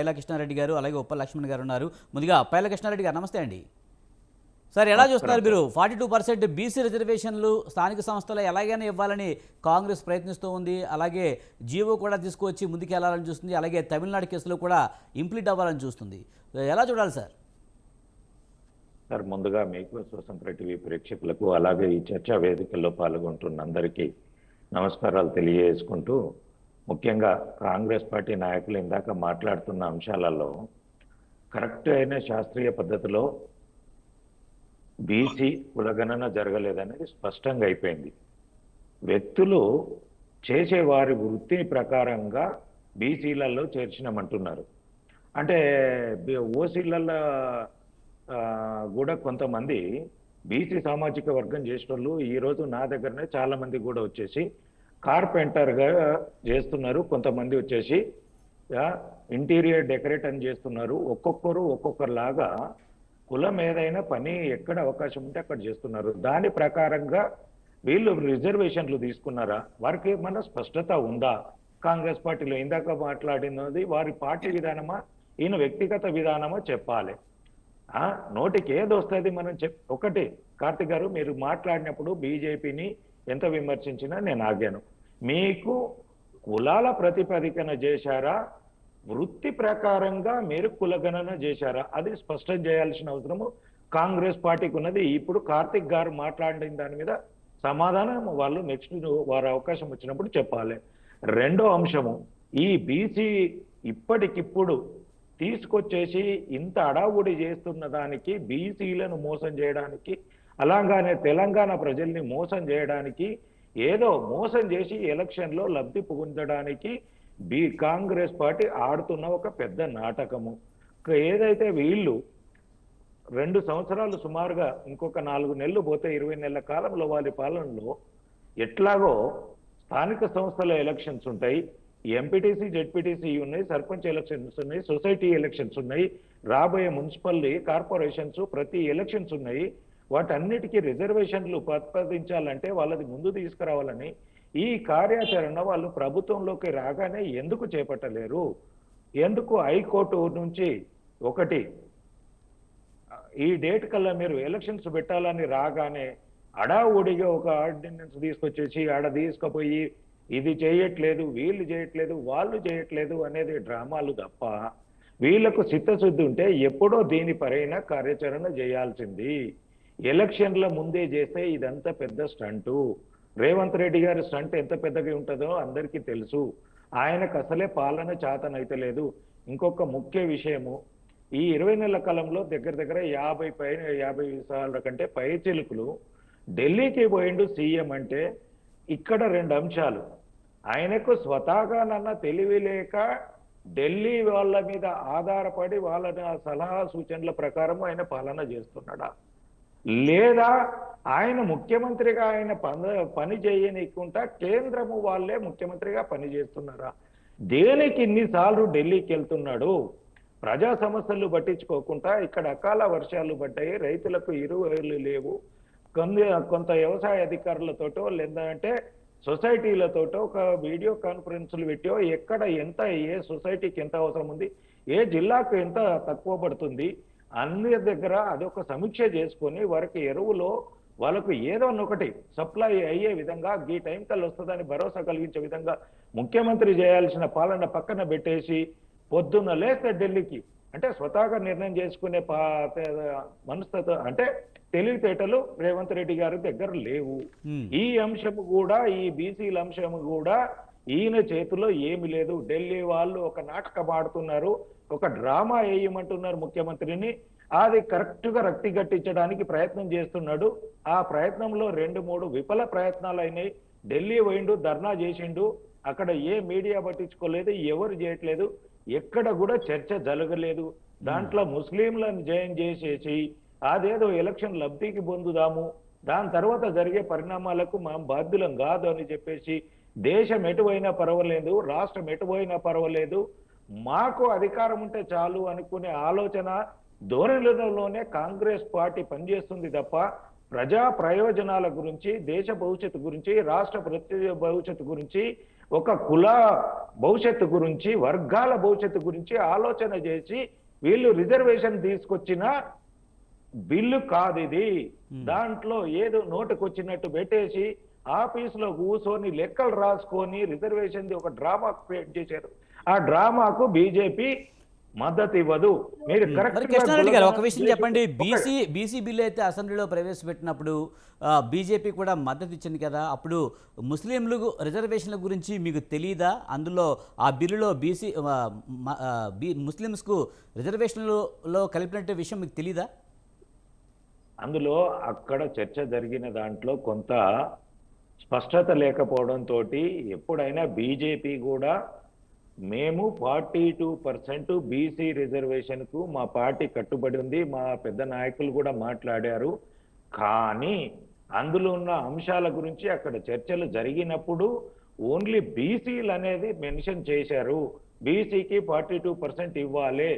పైలా కృష్ణారెడ్డి గారు అలాగే ఉప్పల లక్ష్మణ్ గారు ఉన్నారు. ముందుగా పైలా కృష్ణారెడ్డి గారు నమస్తే అండి. సార్ ఎలా చూస్తున్నారు మీరు? ఫార్టీ టూ పర్సెంట్ బీసీ రిజర్వేషన్లు స్థానిక సంస్థలు ఎలాగైనా ఇవ్వాలని కాంగ్రెస్ ప్రయత్నిస్తూ ఉంది. అలాగే జీవో కూడా తీసుకువచ్చి ముందుకు వెళ్ళాలని చూస్తుంది. అలాగే తమిళనాడు కేసులో కూడా ఇంప్లీట్ అవ్వాలని చూస్తుంది. ఎలా చూడాలి సార్? సార్ ముందుగా మీకు స్వతంత్ర టీవీ ప్రేక్షకులకు అలాగే ఈ చర్చా వేదికల్లో పాల్గొంటున్న అందరికీ నమస్కారాలు తెలియజేసుకుంటూ ముఖ్యంగా కాంగ్రెస్ పార్టీ నాయకులు ఇందాక మాట్లాడుతున్న అంశాలలో కరెక్ట్ అయిన శాస్త్రీయ పద్ధతిలో బీసీ కులగణన జరగలేదనేది స్పష్టంగా అయిపోయింది. వ్యక్తులు చేసే వారి వృత్తి ప్రకారంగా బీసీలలో చేర్చినామంటున్నారు. అంటే ఓసీలలో కూడా కొంతమంది బీసీ సామాజిక వర్గం చేసిన ఈ రోజు నా దగ్గరనే చాలా మంది కూడా వచ్చేసి కార్పెంటర్గా చేస్తున్నారు. కొంతమంది వచ్చేసి ఇంటీరియర్ డెకరేట్ అని చేస్తున్నారు. ఒక్కొక్కరు ఒక్కొక్కరిలాగా కులం ఏదైనా పని ఎక్కడ అవకాశం ఉంటే అక్కడ చేస్తున్నారు. దాని ప్రకారంగా వీళ్ళు రిజర్వేషన్లు తీసుకున్నారా? వారికి ఏమన్నా స్పష్టత ఉందా? కాంగ్రెస్ పార్టీలో ఇందాక మాట్లాడినది వారి పార్టీ విధానమా? ఈయన వ్యక్తిగత విధానమా చెప్పాలి. నోటికి ఏది వస్తుంది మనం చెప్ ఒకటి కార్తిక్ గారు మీరు మాట్లాడినప్పుడు బీజేపీని ఎంత విమర్శించినా నేను ఆగాను. మీకు కులాల ప్రతిపాదికన చేశారా? వృత్తి ప్రకారంగా మీరు కులగణన చేశారా? అది స్పష్టం చేయాల్సిన అవసరము. కాంగ్రెస్ పార్టీకి ఉన్నది. ఇప్పుడు కార్తిక్ గారు మాట్లాడిన దాని మీద సమాధానం వాళ్ళు నెక్స్ట్ వారు అవకాశం వచ్చినప్పుడు చెప్పాలి. రెండో అంశము ఈ బీసీ ఇప్పటికిప్పుడు తీసుకొచ్చేసి ఇంత అడావుడి చేస్తున్న దానికి బీసీలను మోసం చేయడానికి అలాగానే తెలంగాణ ప్రజల్ని మోసం చేయడానికి ఏదో మోసం చేసి ఎలక్షన్లో లబ్ధి పొందడానికి బీ కాంగ్రెస్ పార్టీ ఆడుతున్న ఒక పెద్ద నాటకము. ఏదైతే వీళ్ళు రెండు సంవత్సరాలు సుమారుగా ఇంకొక నాలుగు నెలలు పోతే ఇరవై నెలల కాలంలో వారి పాలనలో ఎట్లాగో స్థానిక సంస్థల ఎలక్షన్స్ ఉంటాయి ఎంపీటీసీ జెడ్పీటీసీ ఉన్నాయి సర్పంచ్ ఎలక్షన్స్ ఉన్నాయి సొసైటీ ఎలక్షన్స్ ఉన్నాయి రాబోయే మున్సిపల్ కార్పొరేషన్స్ ప్రతి ఎలక్షన్స్ ఉన్నాయి. వాటన్నిటికీ రిజర్వేషన్లు ప్రతిపాదించాలంటే వాళ్ళది ముందు తీసుకురావాలని ఈ కార్యాచరణ వాళ్ళు ప్రభుత్వంలోకి రాగానే ఎందుకు చేపట్టలేరు? ఎందుకు హైకోర్టు నుంచి ఒకటి ఈ డేట్ కల్లా మీరు ఎలక్షన్స్ పెట్టాలని రాగానే అడావుడిగా ఒక ఆర్డినెన్స్ తీసుకొచ్చేసి ఆడ తీసుకుపోయి ఇది చేయట్లేదు వీళ్ళు చేయట్లేదు వాళ్ళు చేయట్లేదు అనేది డ్రామాలు తప్ప వీళ్ళకు చిత్తశుద్ధి ఉంటే ఎప్పుడో దీని పరైన కార్యాచరణ చేయాల్సింది. ఎలక్షన్ల ముందే చేస్తే ఇదంతా పెద్ద స్టంటు. రేవంత్ రెడ్డి గారి స్టంట్ ఎంత పెద్దగా ఉంటుందో అందరికీ తెలుసు. ఆయనకు అసలే పాలన చాతనైతే లేదు. ఇంకొక ముఖ్య విషయము ఈ ఇరవై నెలల కాలంలో దగ్గర దగ్గర యాభై పై యాభై సార్ల కంటే పై చిలుకులు. ఢిల్లీకి పోయిండు సీఎం అంటే ఇక్కడ రెండు అంశాలు. ఆయనకు స్వతహాగానన్న తెలివి లేక ఢిల్లీ వాళ్ళ మీద ఆధారపడి వాళ్ళ సలహా సూచనల ప్రకారం ఆయన పాలన చేస్తున్నాడా? లేదా ఆయన ముఖ్యమంత్రిగా ఆయన పని పని చేయనీయకుండా కేంద్రము వాళ్ళే ముఖ్యమంత్రిగా పని చేస్తున్నారా? దేనికి ఇన్నిసార్లు ఢిల్లీకి వెళ్తున్నాడు? ప్రజా సమస్యలు పట్టించుకోకుండా ఇక్కడ అకాల వర్షాలు పడ్డాయి రైతులకు ఇరువులు లేవు. కొన్ని కొంత వ్యవసాయ అధికారులతోటో లేదంటే సొసైటీలతోటో ఒక వీడియో కాన్ఫరెన్స్లు పెట్టో ఎక్కడ ఎంత ఏ సొసైటీకి ఎంత అవసరం ఉంది ఏ జిల్లాకు ఎంత తక్కువ పడుతుంది అన్ని దగ్గర అదొక సమీక్ష చేసుకొని వారికి ఎరువులో వాళ్ళకు ఏదో ఒకటి సప్లై అయ్యే విధంగా ఈ టైం కల్లా వస్తుందని భరోసా కలిగించే విధంగా ముఖ్యమంత్రి చేయాల్సిన పాలన పక్కన పెట్టేసి పొద్దున్న లేస్తే ఢిల్లీకి అంటే స్వతహాగా నిర్ణయం చేసుకునే పా మనస్తత్వ అంటే తెలివితేటలు రేవంత్ రెడ్డి గారి దగ్గర లేవు. ఈ అంశము కూడా ఈ బీసీల అంశము కూడా ఈయన చేతిలో ఏమి లేదు. ఢిల్లీ వాళ్ళు ఒక నాటకం ఆడుతున్నారు ఒక డ్రామా వేయమంటున్నారు ముఖ్యమంత్రిని. అది కరెక్ట్గా రక్తి గట్టించడానికి ప్రయత్నం చేస్తున్నాడు. ఆ ప్రయత్నంలో రెండు మూడు విఫల ప్రయత్నాలు అయినాయి. ఢిల్లీ పోయిండు ధర్నా చేసిండు. అక్కడ ఏ మీడియా పట్టించుకోలేదు ఎవరు చేయట్లేదు. ఎక్కడ కూడా చర్చ జరగలేదు. దాంట్లో ముస్లింలను జయం చేసేసి అదేదో ఎలక్షన్ లబ్ధికి పొందుదాము. దాని తర్వాత జరిగే పరిణామాలకు మనం బాధ్యులం కాదు అని చెప్పేసి దేశం ఎటువైనా పర్వాలేదు రాష్ట్రం ఎటువైనా పర్వాలేదు మాకు అధికారం ఉంటే చాలు అనుకునే ఆలోచన ధోరణిలోనే కాంగ్రెస్ పార్టీ పనిచేస్తుంది తప్ప ప్రజా ప్రయోజనాల గురించి దేశ భవిష్యత్తు గురించి రాష్ట్ర ప్రతి భవిష్యత్తు గురించి ఒక కుల భవిష్యత్తు గురించి వర్గాల భవిష్యత్తు గురించి ఆలోచన చేసి వీళ్ళు రిజర్వేషన్ తీసుకొచ్చిన బిల్లు కాదు ఇది. దాంట్లో ఏదో నోటుకు వచ్చినట్టు పెట్టేసి ఆఫీసులో కూర్చొని లెక్కలు రాసుకొని రిజర్వేషన్ ఒక డ్రామా క్రియేట్ చేశారు. ఆ డ్రామాకు బీజేపీ మద్దతు ఇవ్వదు. మీరు కృష్ణారెడ్డి గారు ఒక విషయం చెప్పండి. బీసీ బీసీ బిల్లు అయితే అసెంబ్లీలో ప్రవేశపెట్టినప్పుడు బీజేపీ కూడా మద్దతు ఇచ్చింది కదా. అప్పుడు ముస్లింలు రిజర్వేషన్ల గురించి మీకు తెలియదా అందులో ఆ బిల్లులో బీసీ ముస్లిమ్స్కు రిజర్వేషన్లలో కలిపినట్టు విషయం మీకు తెలీదా? అందులో అక్కడ చర్చ జరిగిన దాంట్లో కొంత స్పష్టత లేకపోవడంతో ఎప్పుడైనా బీజేపీ కూడా మేము ఫార్టీ టూ పర్సెంట్ బీసీ రిజర్వేషన్కు మా పార్టీ కట్టుబడి ఉంది మా పెద్ద నాయకులు కూడా మాట్లాడారు. కానీ అందులో ఉన్న అంశాల గురించి అక్కడ చర్చలు జరిగినప్పుడు ఓన్లీ బీసీలు అనేది మెన్షన్ చేశారు. బీసీకి ఫార్టీ టూ పర్సెంట్ ఇవ్వాలి.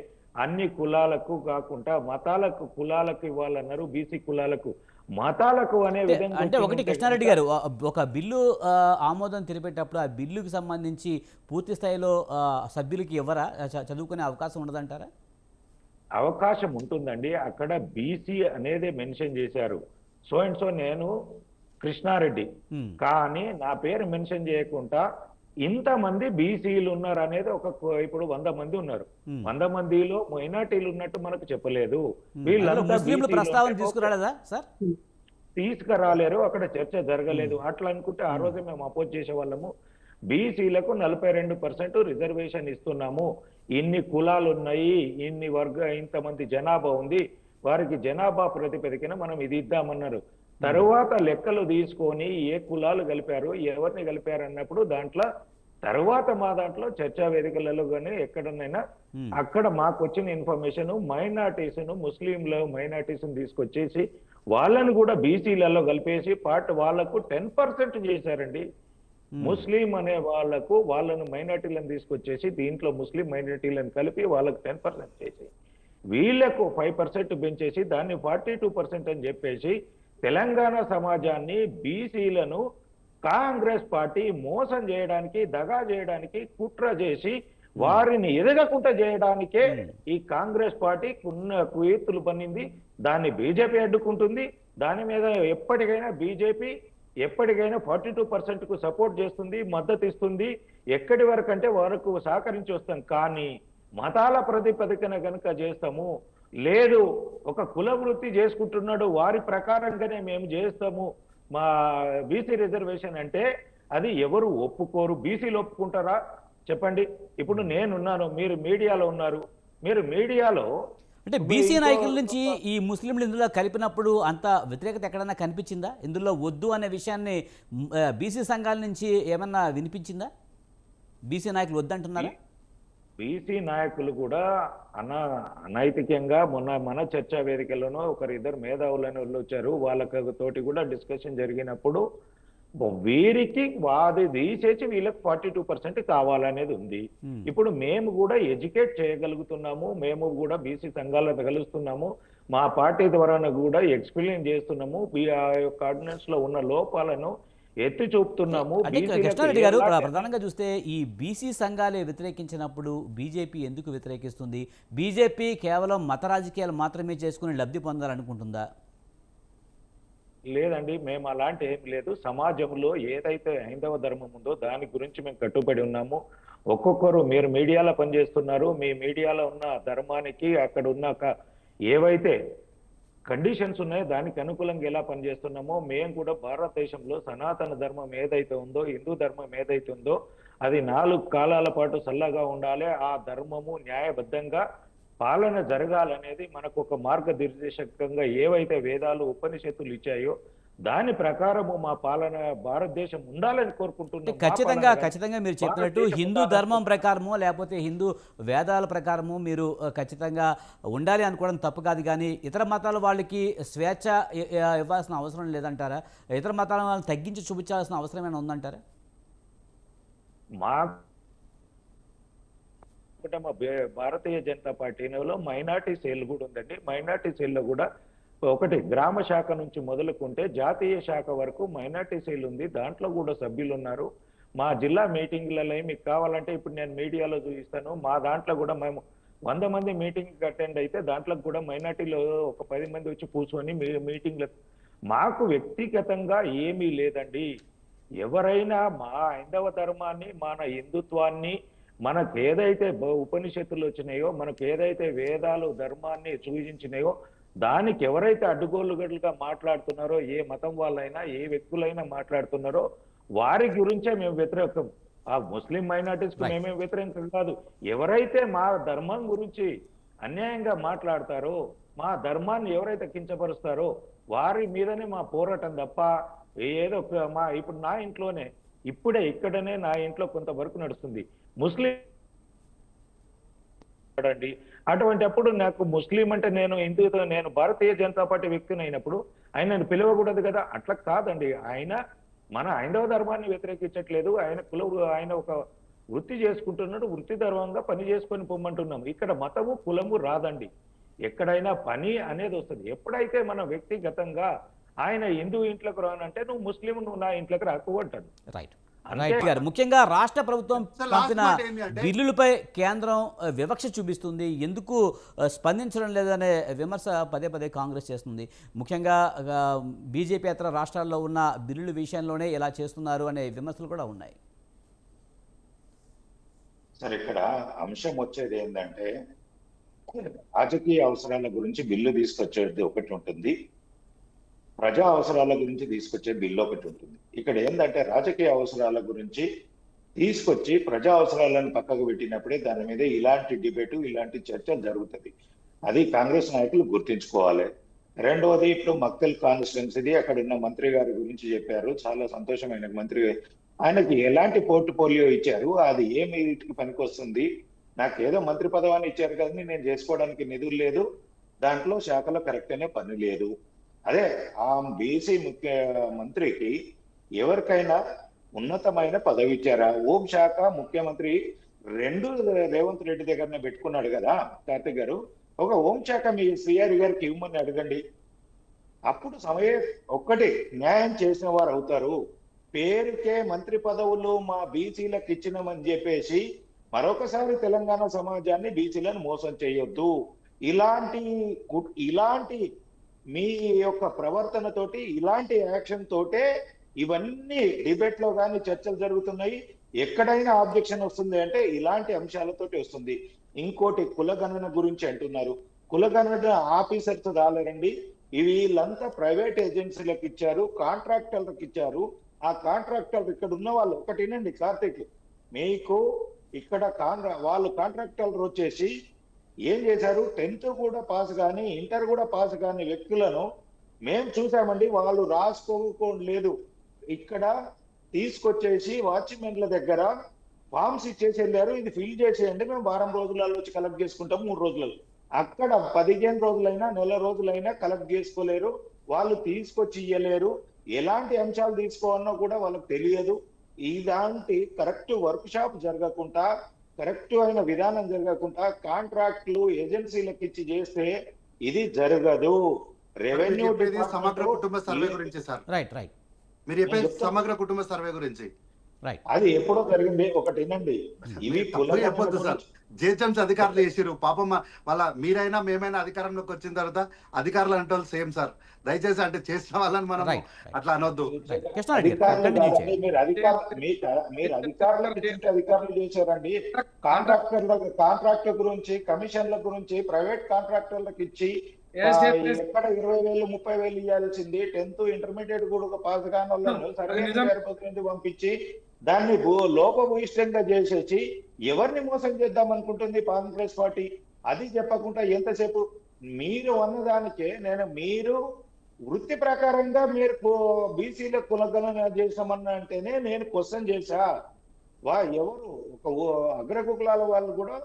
అన్ని కులాలకు కాకుండా మతాలకు కులాలకు ఇవ్వాలన్నారు బీసీ కులాలకు. మతాలకు అనే విధంగా అంటే ఒకటి కృష్ణారెడ్డి గారు ఒక బిల్లు ఆమోదం తెలిపేటప్పుడు ఆ బిల్లుకి సంబంధించి పూర్తి స్థాయిలో సభ్యులకి ఎవరా చదువుకునే అవకాశం ఉండదంటారా? అవకాశం ఉంటుందండి. అక్కడ బీసీ అనేది మెన్షన్ చేశారు. సో అండ్ సో నేను కృష్ణారెడ్డి. కానీ నా పేరు మెన్షన్ చేయకుండా ఇంతమంది బీసీలు ఉన్నారు అనేది ఒక ఇప్పుడు వంద మంది ఉన్నారు. వంద మందిలో మైనార్టీలు ఉన్నట్టు మనకు చెప్పలేదు. తీసుకురాలేరు అక్కడ చర్చ జరగలేదు. అట్లా అనుకుంటే ఆ రోజే మేము అపోజ్ చేసే వాళ్ళము. బీసీలకు నలభై రెండు పర్సెంట్ రిజర్వేషన్ ఇస్తున్నాము. ఇన్ని కులాలు ఉన్నాయి ఇన్ని వర్గ ఇంతమంది జనాభా ఉంది. వారికి జనాభా ప్రతిపదికన మనం ఇది ఇద్దామన్నారు. తరువాత లెక్కలు తీసుకొని ఏ కులాలు కలిపారు ఎవరిని కలిపారు అన్నప్పుడు దాంట్లో తర్వాత మా దాంట్లో చర్చా వేదికలలో కానీ ఎక్కడనైనా. అక్కడ మాకు వచ్చిన ఇన్ఫర్మేషన్ మైనార్టీస్ ముస్లింలు మైనార్టీస్ తీసుకొచ్చేసి వాళ్ళని కూడా బీసీలలో కలిపేసి పార్ట్ వాళ్ళకు టెన్ పర్సెంట్ చేశారండి ముస్లిం అనే వాళ్ళకు వాళ్ళను మైనార్టీలను తీసుకొచ్చేసి దీంట్లో ముస్లిం మైనార్టీలను కలిపి వాళ్ళకు టెన్ పర్సెంట్ చేసి వీళ్ళకు ఫైవ్ పర్సెంట్ పెంచేసి దాన్ని ఫార్టీ టూ పర్సెంట్ అని చెప్పేసి తెలంగాణ సమాజాన్ని బీసీలను కాంగ్రెస్ పార్టీ మోసం చేయడానికి దగా చేయడానికి కుట్ర చేసి వారిని ఎదగకుండా చేయడానికే ఈ కాంగ్రెస్ పార్టీ ఉన్న కుయత్తులు పన్నింది. దాన్ని బీజేపీ అడ్డుకుంటుంది. దాని మీద ఎప్పటికైనా బీజేపీ ఎప్పటికైనా ఫార్టీ టూ పర్సెంట్కు సపోర్ట్ చేస్తుంది మద్దతు ఇస్తుంది. ఎక్కడి వరకు అంటే వరకు సహకరించి వస్తాం. కానీ మతాల ప్రతిపదికన గనుక చేస్తాము లేదు ఒక కుల వృత్తి చేసుకుంటున్నాడు వారి ప్రకారంగానే మేము చేస్తాము. మా బీసీ రిజర్వేషన్ అంటే అది ఎవరు ఒప్పుకోరు బీసీలు ఒప్పుకుంటారా? చెప్పండి. ఇప్పుడు నేనున్నాను మీరు మీడియాలో ఉన్నారు. మీరు మీడియాలో అంటే బీసీ నాయకుల నుంచి ఈ ముస్లింలు ఇందులో కలిపినప్పుడు అంత వ్యతిరేకత ఎక్కడైనా కనిపించిందా? ఇందులో వద్దు అనే విషయాన్ని బీసీ సంఘాల నుంచి ఏమన్నా వినిపించిందా? బీసీ నాయకులు వద్దంటున్నారా? బీసీ నాయకులు కూడా అన అనైతికంగా మొన్న మన చర్చా వేదికలోనో ఒకరిద్దరు మేధావులని వాళ్ళు వచ్చారు. వాళ్ళకి తోటి కూడా డిస్కషన్ జరిగినప్పుడు వీరికి వాది తీసేసి వీళ్ళకి ఫార్టీ టూ పర్సెంట్ కావాలనేది ఉంది. ఇప్పుడు మేము కూడా ఎడ్యుకేట్ చేయగలుగుతున్నాము. మేము కూడా బీసీ సంఘాలను కలుస్తున్నాము మా పార్టీ ద్వారా కూడా ఎక్స్ప్లెయిన్ చేస్తున్నాము. ఆ యొక్క ఆర్డినెన్స్లో ఉన్న లోపాలను ఎత్తి చూపుతున్నాము. అంటే కృష్ణారెడ్డి గారు ప్రధానంగా చూస్తే ఈ బీసీ సంఘాలే వ్యతిరేకించినప్పుడు బీజేపీ ఎందుకు వ్యతిరేకిస్తుంది? బీజేపీ కేవలం మత రాజకీయాలు మాత్రమే చేసుకుని లబ్ధి పొందాలనుకుంటుందా? లేదండి మేము అలాంటి ఏం లేదు. సమాజంలో ఏదైతే హైందవ ధర్మం ఉందో దాని గురించి మేము కట్టుబడి ఉన్నాము. ఒక్కొక్కరు మీరు మీడియాలో పనిచేస్తున్నారు. మీ మీడియాలో ఉన్న ధర్మానికి అక్కడ ఉన్న ఏవైతే కండిషన్స్ ఉన్నాయో. దానికి అనుకూలంగా ఎలా పనిచేస్తున్నామో మేము కూడా భారతదేశంలో సనాతన ధర్మం ఏదైతే ఉందో హిందూ ధర్మం ఏదైతే ఉందో అది నాలుగు కాలాల పాటు చల్లగా ఉండాలి. ఆ ధర్మము న్యాయబద్ధంగా పాలన జరగాలనేది మనకు ఒక మార్గనిర్దేశకంగా ఏవైతే వేదాలు ఉపనిషత్తులు ఇచ్చాయో దాని ప్రకారము మా పాలన భారతదేశం ఉండాలని మా ఖచ్చితంగా ఖచ్చితంగా మీరు చెప్పినట్టు హిందూ ధర్మం ప్రకారమో లేకపోతే హిందూ వేదాల ప్రకారము మీరు ఖచ్చితంగా ఉండాలి అనుకోవడం తప్పు కాదు. కానీ ఇతర మతాల వాళ్ళకి స్వేచ్ఛ ఇవ్వాల్సిన అవసరం లేదంటారా? ఇతర మతాల వాళ్ళని తగ్గించి చూపించాల్సిన అవసరం ఏమైనా ఉందంటారా? మా భారతీయ జనతా పార్టీలో మైనార్టీ సెల్ కూడా ఉందండి. మైనార్టీ సెల్లో కూడా ఒకటి గ్రామ శాఖ నుంచి మొదలుకుంటే జాతీయ శాఖ వరకు మైనార్టీ సెల్ ఉంది దాంట్లో కూడా సభ్యులు ఉన్నారు మా జిల్లా మీటింగ్లలో మీకు కావాలంటే ఇప్పుడు నేను మీడియాలో చూపిస్తాను మా దాంట్లో కూడా మేము వంద మంది మీటింగ్ అటెండ్ అయితే దాంట్లో కూడా మైనార్టీలో ఒక పది మంది వచ్చి కూర్చొని మీ మీటింగ్ల. మాకు వ్యక్తిగతంగా ఏమీ లేదండి. ఎవరైనా మా హైందవ ధర్మాన్ని మన హిందుత్వాన్ని మనకు ఏదైతే ఉపనిషత్తులు వచ్చినాయో మనకు ఏదైతే వేదాలు ధర్మాన్ని సూచించినాయో దానికి ఎవరైతే అడ్డుగోలుగడ్లుగా మాట్లాడుతున్నారో ఏ మతం వాళ్ళైనా ఏ వ్యక్తులైనా మాట్లాడుతున్నారో వారి గురించే మేము వ్యతిరేకం. ఆ ముస్లిం మైనార్టీస్కు. మేమేం వ్యతిరేకం కాదు. ఎవరైతే మా ధర్మం గురించి అన్యాయంగా మాట్లాడతారో మా ధర్మాన్ని ఎవరైతే కించపరుస్తారో వారి మీదనే మా పోరాటం తప్ప ఏదో మా ఇప్పుడు నా ఇంట్లోనే ఇప్పుడే ఇక్కడనే నా ఇంట్లో కొంతవరకు నడుస్తుంది. ముస్లిం అండి అటువంటి అప్పుడు నాకు ముస్లిం అంటే నేను హిందూ నేను భారతీయ జనతా పార్టీ వ్యక్తిని అయినప్పుడు ఆయనను పిలవకూడదు కదా. అట్లా కాదండి. ఆయన మన హైందవ ధర్మాన్ని వ్యతిరేకించట్లేదు. ఆయన కుల ఆయన ఒక వృత్తి చేసుకుంటున్నాడు. వృత్తి ధర్మంగా పని చేసుకొని పొమ్మంటున్నాం. ఇక్కడ మతము కులము రాదండి. ఎక్కడైనా పని అనేది వస్తుంది. ఎప్పుడైతే మన వ్యక్తిగతంగా ఆయన హిందూ ఇంట్లోకి రానంటే నువ్వు ముస్లిం నువ్వు నా ఇంట్లోకి రాకు అంటాడు. రైట్ రైట్ గారు ముఖ్యంగా రాష్ట్ర ప్రభుత్వం పంపిన బిల్లులపై కేంద్రం వివక్ష చూపిస్తుంది. ఎందుకు స్పందించడం లేదనే విమర్శ పదే పదే కాంగ్రెస్ చేస్తుంది. ముఖ్యంగా బీజేపీ ఇతర రాష్ట్రాల్లో ఉన్న బిల్లుల విషయంలోనే ఇలా చేస్తున్నారు అనే విమర్శలు కూడా ఉన్నాయి. సార్ ఇక్కడ అంశం వచ్చేది ఏంటంటే రాజకీయ అవసరాల గురించి బిల్లు తీసుకొచ్చేది ఒకటి ఉంటుంది. ప్రజా అవసరాల గురించి తీసుకొచ్చే బిల్లు ఒకటి ఉంటుంది. ఇక్కడ ఏంటంటే రాజకీయ అవసరాల గురించి తీసుకొచ్చి ప్రజా అవసరాలను పక్కకు పెట్టినప్పుడే దాని మీద ఇలాంటి డిబేటు ఇలాంటి చర్చ జరుగుతుంది. అది కాంగ్రెస్ నాయకులు గుర్తించుకోవాలి. రెండవది ఇప్పుడు మక్తల్ కాన్స్టిట్యున్సీది అక్కడ ఉన్న మంత్రి గారి గురించి చెప్పారు. చాలా సంతోషమైన మంత్రి ఆయనకి ఎలాంటి పోర్ట్ఫోలియో ఇచ్చారు? అది ఏ మీటికి పనికొస్తుంది? నాకు ఏదో మంత్రి పదవాన్ని ఇచ్చారు కానీ నేను చేసుకోవడానికి నిధులు లేదు. దాంట్లో శాఖలో కరెక్ట్ అనే పని లేదు. అదే ఆ బీసీ ముఖ్య మంత్రికి ఎవరికైనా ఉన్నతమైన పదవి ఇచ్చారా హోం శాఖ ముఖ్యమంత్రి రెండు రేవంత్ రెడ్డి దగ్గరనే పెట్టుకున్నాడు కదా కార్తిక్ గారు. ఒక హోం శాఖ మీ సిఆర్ గారికి ఇవ్వమని అడగండి. అప్పుడు సమయ ఒక్కటి న్యాయం చేసిన వారు అవుతారు. పేరుకే మంత్రి పదవులు మా బీసీలకు ఇచ్చినామని చెప్పేసి మరొకసారి తెలంగాణ సమాజాన్ని బీసీలను మోసం చేయొద్దు. ఇలాంటి కు- ఇలాంటి మీ యొక్క ప్రవర్తనతోటి ఇలాంటి యాక్షన్ తోటే ఇవన్నీ డిబేట్లో కానీ చర్చలు జరుగుతున్నాయి. ఎక్కడైనా ఆబ్జెక్షన్ వస్తుంది అంటే ఇలాంటి అంశాలతోటి వస్తుంది. ఇంకోటి కులగణన గురించి అంటున్నారు. కులగణన ఆఫీసర్స్ రాలేరండి. ఇవి వీళ్ళంతా ప్రైవేట్ ఏజెన్సీలకు ఇచ్చారు కాంట్రాక్టర్లకు ఇచ్చారు. ఆ కాంట్రాక్టర్ ఇక్కడ ఉన్న వాళ్ళు ఒకటినండి కార్తీక్. మీకు ఇక్కడ కాంట్రా వాళ్ళు కాంట్రాక్టర్ వచ్చేసి ఏం చేశారు? టెన్త్ కూడా పాస్ కానీ ఇంటర్ కూడా పాస్ కాని వ్యక్తులను మేము చూసామండి. వాళ్ళు రాసుకోలేదు ఇక్కడ తీసుకొచ్చేసి వాచ్మెన్ల దగ్గర ఫామ్స్ ఇచ్చేసి వెళ్ళారు ఇది ఫిల్ చేసేయండి. మేము వారం రోజులలో వచ్చి కలెక్ట్ చేసుకుంటాం. మూడు రోజులలో. అక్కడ పదిహేను రోజులైనా నెల రోజులైనా కలెక్ట్ చేసుకోలేరు. వాళ్ళు తీసుకొచ్చి ఇయ్యలేరు. ఎలాంటి అంశాలు తీసుకోవాలన్నా కూడా వాళ్ళకి తెలియదు. ఇలాంటి కరెక్ట్ వర్క్ షాప్ జరగకుండా కరెక్ట్ అయిన విధానం జరగకుండా కాంట్రాక్ట్లు ఏజెన్సీలకు ఇచ్చి చేస్తే ఇది జరగదు. రెవెన్యూ సమగ్ర కుటుంబ సర్వే గురించి సార్. రైట్ రైట్ మీరు చెప్పేది చెప్తాను. సమగ్ర కుటుంబ సర్వే గురించి. అది ఎప్పుడో జరిగింది. ఒకటి వినండి. ఇవి చెప్పొద్దు సార్. జిహెచ్ఎంసీ అధికారులు చేసిరు పాపం మా- వాళ్ళ మీరైనా మేమైనా అధికారంలోకి వచ్చిన తర్వాత అధికారులు అంటే వాళ్ళు సేమ్ సార్. దయచేసి అంటే చేసిన వాళ్ళని మనం అట్లా అనొద్దు. మీరు అధికారులు మీ- మీరు అధికారులకు ఇచ్చింటే అధికారులు చేశారండి. కాంట్రాక్టర్ల కాంట్రాక్టర్ గురించి కమిషన్ల గురించి ప్రైవేట్ కాంట్రాక్టర్లకు ఇచ్చి ఎక్కడ ఇరవై వేలు ముప్పై వేలు ఇవ్వాల్సింది టెన్త్ ఇంటర్మీడియట్ కూడా పాస్ కాని వాళ్ళను సర్వే పంపించి దాన్ని లోపభూయిష్టంగా చేసేసి ఎవరిని మోసం చేద్దాం అనుకుంటుంది కాంగ్రెస్ పార్టీ? అది చెప్పకుండా ఎంతసేపు? మీరు అన్నదానికే నేను మీరు వృత్తి ప్రకారంగా మీరు బీసీల కులగణన చేసామన్న అంటేనే నేను క్వశ్చన్ చేశా. వా ఎవరు? ఒక అగ్రకులాల వాళ్ళు కూడా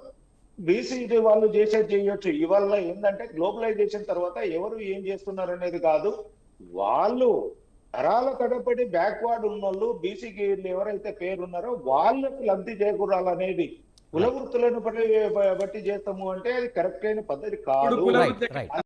బీసీ వాళ్ళు చేసేది చేయొచ్చు. ఇవాళ ఏంటంటే గ్లోబలైజేషన్ తర్వాత ఎవరు ఏం చేస్తున్నారు అనేది కాదు. వాళ్ళు తరాల తడపడి బ్యాక్వర్డ్ ఉన్న వాళ్ళు బీసీకి ఎవరైతే పేరున్నారో వాళ్ళకి లబ్ధి చేకూరాలనేది. కుల వృత్తులను బట్టి బట్టి చేస్తాము అంటే అది కరెక్ట్ అయిన పద్ధతి కాదు.